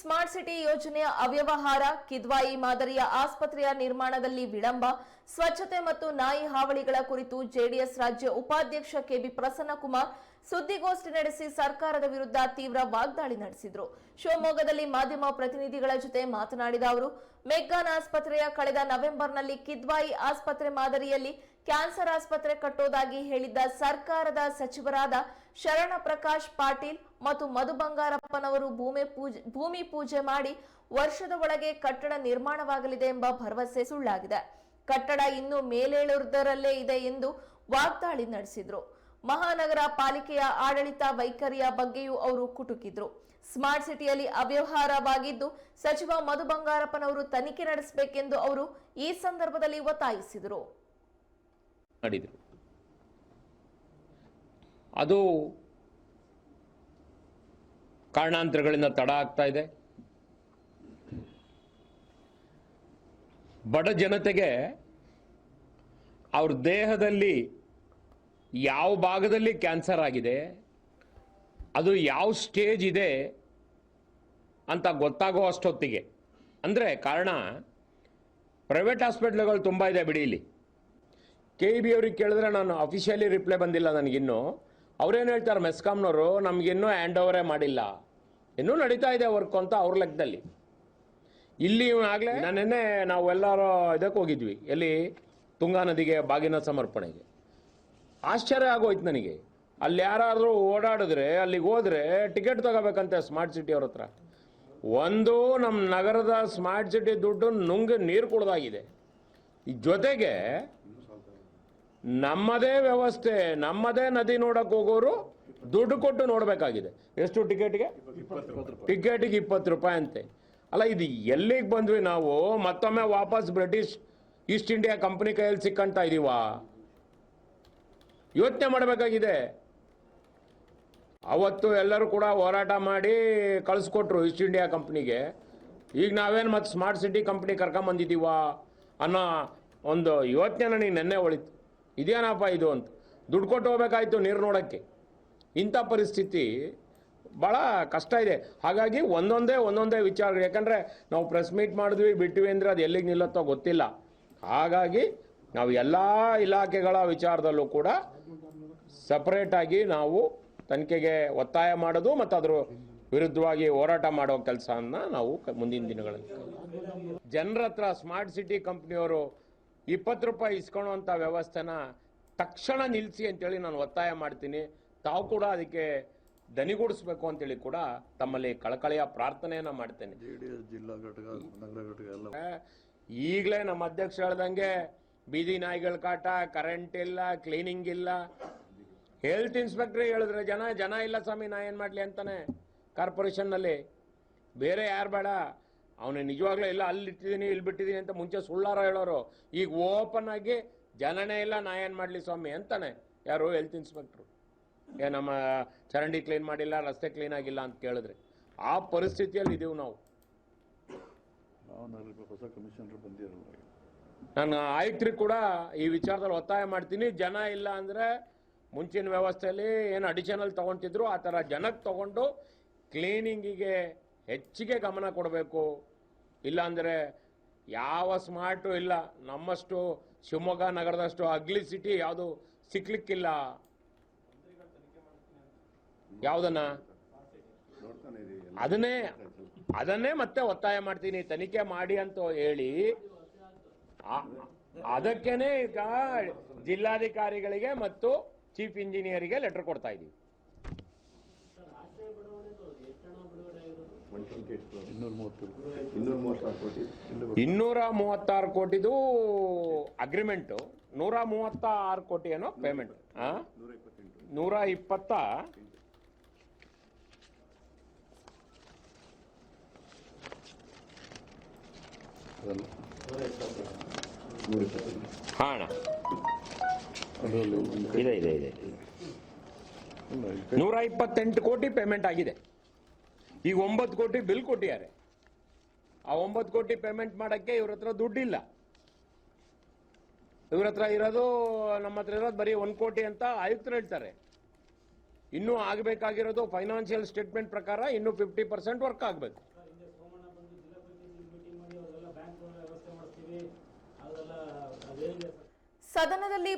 Smart city ಯೋಜನೆಯ ಅವ್ಯವಹಾರ, ಕಿದ್ವಾಯಿ ಮಾದರಿಯ ಆಸ್ಪತ್ರೆಯ ನಿರ್ಮಾಣದಲ್ಲಿ ವಿಳಂಬ, ಸ್ವಚ್ಛತೆ ಮತ್ತು ನಾಯಿ ಹಾವಳಿಗಳ ಕುರಿತು ಜೆಡಿಎಸ್ ರಾಜ್ಯ ಉಪಾಧ್ಯಕ್ಷ ಕೆಬಿ ಪ್ರಸನ್ನಕುಮಾರ್ ಸುದ್ದಿಗೋಷ್ಠಿ ನಡೆಸಿ ಸರ್ಕಾರದ ವಿರುದ್ಧ ತೀವ್ರ ವಾಗ್ದಾಳಿ ನಡೆಸಿದರು. ಶಿವಮೊಗ್ಗದಲ್ಲಿ ಮಾಧ್ಯಮ ಪ್ರತಿನಿಧಿಗಳ ಜೊತೆ ಮಾತನಾಡಿದ ಅವರು, ಮೆಗ್ಗಾನ್ ಆಸ್ಪತ್ರೆಯ ಕಳೆದ ನವೆಂಬರ್ನಲ್ಲಿ ಕಿದ್ವಾಯಿ ಆಸ್ಪತ್ರೆ ಮಾದರಿಯಲ್ಲಿ ಕ್ಯಾನ್ಸರ್ ಆಸ್ಪತ್ರೆ ಕಟ್ಟೋದಾಗಿ ಹೇಳಿದ್ದ ಸರ್ಕಾರದ ಸಚಿವರಾದ ಶರಣ ಪ್ರಕಾಶ್ ಪಾಟೀಲ್ ಮತ್ತು ಮಧು ಬಂಗಾರಪ್ಪನವರು ಭೂಮಿ ಪೂಜೆ ಭೂಮಿ ಪೂಜೆ ಮಾಡಿ ವರ್ಷದ ಒಳಗೆ ಕಟ್ಟಡ ನಿರ್ಮಾಣವಾಗಲಿದೆ ಎಂಬ ಭರವಸೆ ಸುಳ್ಳಾಗಿದೆ. ಕಟ್ಟಡ ಇನ್ನೂ ಮೇಲೇಳುವುದರಲ್ಲೇ ಇದೆ ಎಂದು ವಾಗ್ದಾಳಿ ನಡೆಸಿದ್ರು. ಮಹಾನಗರ ಪಾಲಿಕೆಯ ಆಡಳಿತ ವೈಖರಿಯ ಬಗ್ಗೆಯೂ ಅವರು ಕುಟುಕಿದ್ರು. ಸ್ಮಾರ್ಟ್ ಸಿಟಿಯಲ್ಲಿ ಅವ್ಯವಹಾರವಾಗಿದ್ದು, ಸಚಿವ ಮಧು ಬಂಗಾರಪ್ಪನವರು ತನಿಖೆ ನಡೆಸಬೇಕೆಂದು ಅವರು ಈ ಸಂದರ್ಭದಲ್ಲಿ ಒತ್ತಾಯಿಸಿದರು. ಅದು ಕಾರಣಾಂತರಗಳಿಂದ ತಡ ಆಗ್ತಾ ಇದೆ. ಬಡ ಜನತೆಗೆ ಅವ್ರ ದೇಹದಲ್ಲಿ ಯಾವ ಭಾಗದಲ್ಲಿ ಕ್ಯಾನ್ಸರ್ ಆಗಿದೆ, ಅದು ಯಾವ ಸ್ಟೇಜ್ ಇದೆ ಅಂತ ಗೊತ್ತಾಗೋ ಅಷ್ಟೊತ್ತಿಗೆ. ಅಂದರೆ ಕಾರಣ, ಪ್ರೈವೇಟ್ ಹಾಸ್ಪಿಟ್ಲ್ಗಳು ತುಂಬ ಇದೆ ಬಿಡಿ ಇಲ್ಲಿ. ಕೆ ಇ ಬಿ ಅವ್ರಿಗೆ ಕೇಳಿದ್ರೆ ನಾನು ಅಫಿಷಿಯಲಿ ರಿಪ್ಲೈ ಬಂದಿಲ್ಲ ನನಗಿನ್ನೂ. ಅವ್ರೇನು ಹೇಳ್ತಾರೆ ಮೆಸ್ಕಾಮ್ನವರು ನಮಗಿನ್ನೂ ಹ್ಯಾಂಡ್ ಓವರೇ ಮಾಡಿಲ್ಲ. ಇನ್ನೂ ನಡೀತಾ ಇದೆ ವರ್ಕ್ ಅಂತ ಅವ್ರ ಲೆಕ್ಕದಲ್ಲಿ. ಇಲ್ಲಿ ಆಗಲೇ ನೆನ್ನೆ ನಾವೆಲ್ಲರೂ ಇದಕ್ಕೆ ಹೋಗಿದ್ವಿ, ಎಲ್ಲಿ ತುಂಗಾ ನದಿಗೆ ಬಾಗಿನ ಸಮರ್ಪಣೆಗೆ. ಆಶ್ಚರ್ಯ ಆಗೋಯ್ತು ನನಗೆ. ಅಲ್ಲಿ ಯಾರಾದರೂ ಓಡಾಡಿದ್ರೆ, ಅಲ್ಲಿಗೆ ಹೋದರೆ ಟಿಕೆಟ್ ತಗೋಬೇಕಂತೆ ಸ್ಮಾರ್ಟ್ ಸಿಟಿ ಅವ್ರ ಹತ್ರ. ಒಂದು ನಮ್ಮ ನಗರದ ಸ್ಮಾರ್ಟ್ ಸಿಟಿ ದುಡ್ಡು ನುಂಗಿ ನೀರು ಕುಡ್ದಾಗಿದೆ. ಜೊತೆಗೆ ನಮ್ಮದೇ ವ್ಯವಸ್ಥೆ, ನಮ್ಮದೇ ನದಿ ನೋಡಕ್ಕೆ ಹೋಗೋರು ದುಡ್ಡು ಕೊಟ್ಟು ನೋಡಬೇಕಾಗಿದೆ. ಎಷ್ಟು ಟಿಕೆಟ್ಗೆ? ಟಿಕೆಟಿಗೆ ಇಪ್ಪತ್ತು ರೂಪಾಯಿ ಅಂತೆ. ಅಲ್ಲ, ಇದು ಎಲ್ಲಿಗೆ ಬಂದ್ವಿ ನಾವು? ಮತ್ತೊಮ್ಮೆ ವಾಪಸ್ ಬ್ರಿಟಿಷ್ ಈಸ್ಟ್ ಇಂಡಿಯಾ ಕಂಪನಿ ಕೈಯಲ್ಲಿ ಸಿಕ್ಕಂತ ಇದೀವ? ಯೋಚನೆ ಮಾಡಬೇಕಾಗಿದೆ. ಅವತ್ತು ಎಲ್ಲರೂ ಕೂಡ ಹೋರಾಟ ಮಾಡಿ ಕಳಿಸ್ಕೊಟ್ರು ಈಸ್ಟ್ ಇಂಡಿಯಾ ಕಂಪ್ನಿಗೆ. ಈಗ ನಾವೇನು ಮತ್ತು ಸ್ಮಾರ್ಟ್ ಸಿಟಿ ಕಂಪ್ನಿ ಕರ್ಕೊಂಬಂದಿದ್ದೀವ ಅನ್ನೋ ಒಂದು ಯೋಚನೆ ನನಗೆ ನೆನ್ನೆ ಹೊಳಿತು. ಇದೇನಪ್ಪ ಇದು ಅಂತ. ದುಡ್ಡು ಕೊಟ್ಟು ಹೋಗ್ಬೇಕಾಯ್ತು ನೀರು ನೋಡೋಕ್ಕೆ. ಇಂಥ ಪರಿಸ್ಥಿತಿ ಭಾಳ ಕಷ್ಟ ಇದೆ. ಹಾಗಾಗಿ ಒಂದೊಂದೇ ಒಂದೊಂದೇ ವಿಚಾರಗಳು. ಯಾಕಂದರೆ ನಾವು ಪ್ರೆಸ್ ಮೀಟ್ ಮಾಡಿದ್ವಿ, ಬಿಟ್ವಿ ಅಂದರೆ ಅದು ಎಲ್ಲಿಗೆ ನಿಲ್ಲತ್ತೋ ಗೊತ್ತಿಲ್ಲ. ಹಾಗಾಗಿ ನಾವು ಎಲ್ಲ ಇಲಾಖೆಗಳ ವಿಚಾರದಲ್ಲೂ ಕೂಡ ಸಪ್ರೇಟಾಗಿ ನಾವು ತನಿಖೆಗೆ ಒತ್ತಾಯ ಮಾಡೋದು ಮತ್ತು ಅದ್ರ ವಿರುದ್ಧವಾಗಿ ಹೋರಾಟ ಮಾಡೋ ಕೆಲಸವನ್ನು ನಾವು ಮುಂದಿನ ದಿನಗಳಲ್ಲಿ ಜನರ ಹತ್ರ ಸ್ಮಾರ್ಟ್ ಸಿಟಿ ಕಂಪ್ನಿಯವರು ಇಪ್ಪತ್ತು ರೂಪಾಯಿ ಇಸ್ಕೊಳ್ಳುವಂಥ ವ್ಯವಸ್ಥೆನ ತಕ್ಷಣ ನಿಲ್ಲಿಸಿ ಅಂತೇಳಿ ನಾನು ಒತ್ತಾಯ ಮಾಡ್ತೀನಿ. ತಾವು ಕೂಡ ಅದಕ್ಕೆ ದನಿಗೂಡಿಸ್ಬೇಕು ಅಂತೇಳಿ ಕೂಡ ತಮ್ಮಲ್ಲಿ ಕಳಕಳಿಯ ಪ್ರಾರ್ಥನೆಯನ್ನ ಮಾಡ್ತೇನೆ. ಜಿಲ್ಲಾ ಘಟಕ ನಗರ ಘಟಕ ಎಲ್ಲ. ಈಗಲೇ ನಮ್ಮ ಅಧ್ಯಕ್ಷ ಹೇಳ್ದಂಗೆ ಬೀದಿ ನಾಯಿಗಳ ಕಾಟ ಕರೆಂಟ್ ಇಲ್ಲ ಕ್ಲೀನಿಂಗ್ ಇಲ್ಲ. ಹೆಲ್ತ್ ಇನ್ಸ್ಪೆಕ್ಟರ್ ಹೇಳಿದ್ರೆ ಜನ ಜನ ಇಲ್ಲ ಸ್ವಾಮಿ ನಾ ಏನು ಮಾಡಲಿ ಅಂತಾನೆ ಕಾರ್ಪೊರೇಷನ್ನಲ್ಲಿ ಬೇರೆ ಯಾರು ಬೇಡ ಅವನು ನಿಜವಾಗ್ಲೂ ಇಲ್ಲ ಅಲ್ಲಿ ಇಟ್ಟಿದ್ದೀನಿ ಇಲ್ಲಿ ಬಿಟ್ಟಿದ್ದೀನಿ ಅಂತ ಮುಂಚೆ ಸುಳ್ಳಾರ ಹೇಳೋರು. ಈಗ ಓಪನ್ ಆಗಿ ಜನನೇ ಇಲ್ಲ ನಾ ಏನು ಮಾಡಲಿ ಸ್ವಾಮಿ ಅಂತಾನೆ ಯಾರು ಹೆಲ್ತ್ ಇನ್ಸ್ಪೆಕ್ಟ್ರು ಏ ನಮ್ಮ ಚರಂಡಿ ಕ್ಲೀನ್ ಮಾಡಿಲ್ಲ ರಸ್ತೆ ಕ್ಲೀನ್ ಆಗಿಲ್ಲ ಅಂತ ಕೇಳಿದ್ರೆ ಆ ಪರಿಸ್ಥಿತಿಯಲ್ಲಿ ಇದೀವಿ ನಾವು. ನಾವು ನಾಳೆ ಹೊಸ ಕಮಿಷನರ್ ಬಂದಿರಲ್ಲ ನಾನು ಆಯುಕ್ತರಿಗೆ ಕೂಡ ಈ ವಿಚಾರದಲ್ಲಿ ಒತ್ತಾಯ ಮಾಡ್ತೀನಿ. ಜನ ಇಲ್ಲ ಅಂದರೆ ಮುಂಚಿನ ವ್ಯವಸ್ಥೆಯಲ್ಲಿ ಏನು ಅಡಿಷನಲ್ ತೊಗೊಳ್ತಿದ್ರು ಆ ಥರ ಜನಕ್ಕೆ ತಗೊಂಡು ಕ್ಲೀನಿಂಗಿಗೆ ಹೆಚ್ಚಿಗೆ ಗಮನ ಕೊಡಬೇಕು. ಇಲ್ಲಾಂದರೆ ಯಾವ ಸ್ಮಾರ್ಟು ಇಲ್ಲ. ನಮ್ಮಷ್ಟು ಶಿವಮೊಗ್ಗ ನಗರದಷ್ಟು ಅಗ್ಲಿ ಸಿಟಿ ಯಾವುದು ಸಿಕ್ಲಿಕ್ಕಿಲ್ಲ. ಯಾವುದನ್ನ? ಅದನ್ನೇ ಅದನ್ನೇ ಮತ್ತೆ ಒತ್ತಾಯ ಮಾಡ್ತೀನಿ ತನಿಖೆ ಮಾಡಿ ಅಂತ ಹೇಳಿ ಅದಕ್ಕೇನೆ ಈಗ ಜಿಲ್ಲಾಧಿಕಾರಿಗಳಿಗೆ ಮತ್ತು ಚೀಫ್ ಇಂಜಿನಿಯರಿಗೆ ಲೆಟರ್ ಕೊಡ್ತಾ ಇದೀವಿ ಇನ್ನೂರ ಮೂವತ್ತಾರು ಕೋಟಿದು ಅಗ್ರಿಮೆಂಟ್ ನೂರ ಮೂವತ್ತ ಆರು ಕೋಟಿ ಏನೋ ಪೇಮೆಂಟ್ ನೂರ ಇಪ್ಪತ್ತ? ಅದಲ್ಲ. ನೂರ ಇಪ್ಪತ್ತೆಂಟು ಹಾ ಅಣ್ಣ. ಅದರಲ್ಲಿ ಒಂದು ಕೈ- ಇದೆ ಇದೆ ಇದೆ. ಅಲ್ಲ, ಈ ಕೈ- ನೂರ ಇಪ್ಪತ್ತೆಂಟು ಕೋಟಿ ಪೇಮೆಂಟ್ ಆಗಿದೆ. ಈಗ ಒಂಬತ್ತು ಕೋಟಿ ಬಿಲ್ ಕೊಟ್ಟಿದ್ದಾರೆ. ಆ ಒಂಬತ್ತು ಕೋಟಿ ಪೇಮೆಂಟ್ ಮಾಡಕ್ಕೆ ಇವ್ರ ಹತ್ರ ದುಡ್ಡಿಲ್ಲ. ಇವ್ರ ಹತ್ರ ಇರೋದು ನಮ್ಮ ಹತ್ರ ಇರೋದು ಬರೀ ಒಂದು ಕೋಟಿ ಅಂತ ಆಯುಕ್ತರು ಹೇಳ್ತಾರೆ. ಇನ್ನೂ ಆಗಬೇಕಾಗಿರೋದು ಫೈನಾನ್ಷಿಯಲ್ ಸ್ಟೇಟ್ಮೆಂಟ್ ಪ್ರಕಾರ ಇನ್ನೂ ಫಿಫ್ಟಿ ಪರ್ಸೆಂಟ್ ವರ್ಕ್ ಆಗಬೇಕು. ಸದನದಲ್ಲಿ